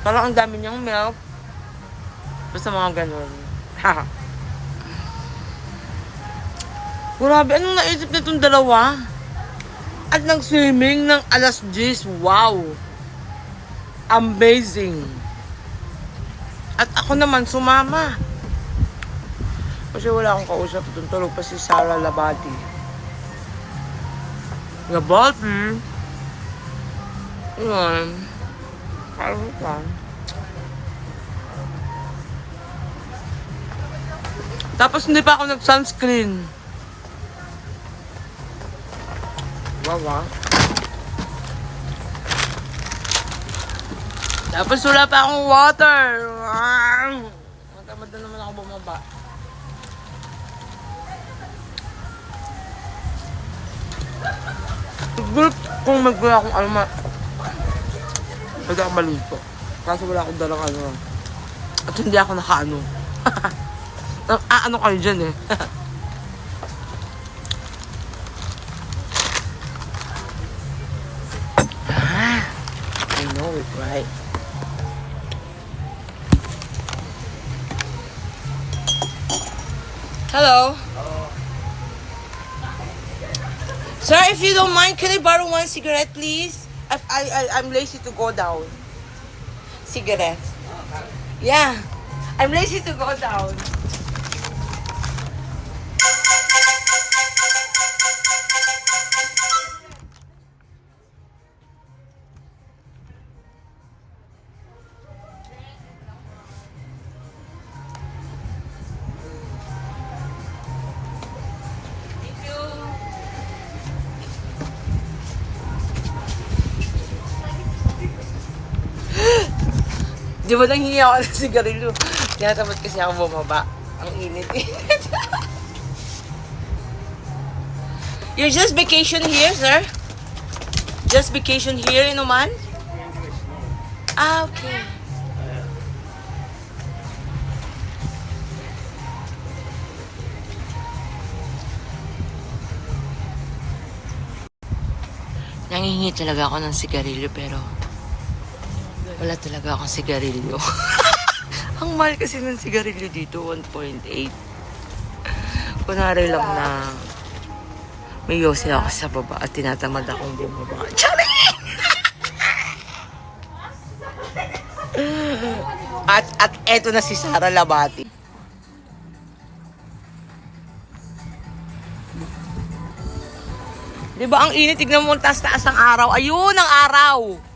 Parang ang dami niyang milk. Basta mga ganun. Grabe, anong naisip na itong dalawa? At nag-swimming ng alas 10. Wow! Amazing! At ako naman sumama. Kasi wala akong kausap doon. Tulog pa si Sarah Labati. Labati? Yun. Parang pa. Tapos hindi pa ako nag-sunscreen. Wow, ah. Tapos wala pa akong water. Matamad na naman ako bumaba. Siguro kung magwala akong ano ma... Magkakabalito. Kaso wala akong dalang ano. At hindi ako nakaano. ah, ano kayo dyan eh. ah, I know it, right? Hello. Sir, if you don't mind, can I borrow one cigarette, please? I, I, I, I'm lazy to go down. Cigarette. Yeah. I'm lazy to go down. Di ba nang hingi ako ng sigarilyo? Tinatamad kasi ako bumaba. Ang init-init. You're just vacation here, sir? Just vacation here in Oman? Ah, okay. Nangihingi talaga ako ng sigarilyo pero wala talaga akong sigarilyo. Ang mahal kasi ng sigarilyo dito, 1.8. Kunwari lang na may yose ako sa baba at tinatamad akong bumaba. Charing! at, at eto na si Sara Labati. Di ba ang init? Tignan mo ang taas-taas ng araw. Ayun ang araw!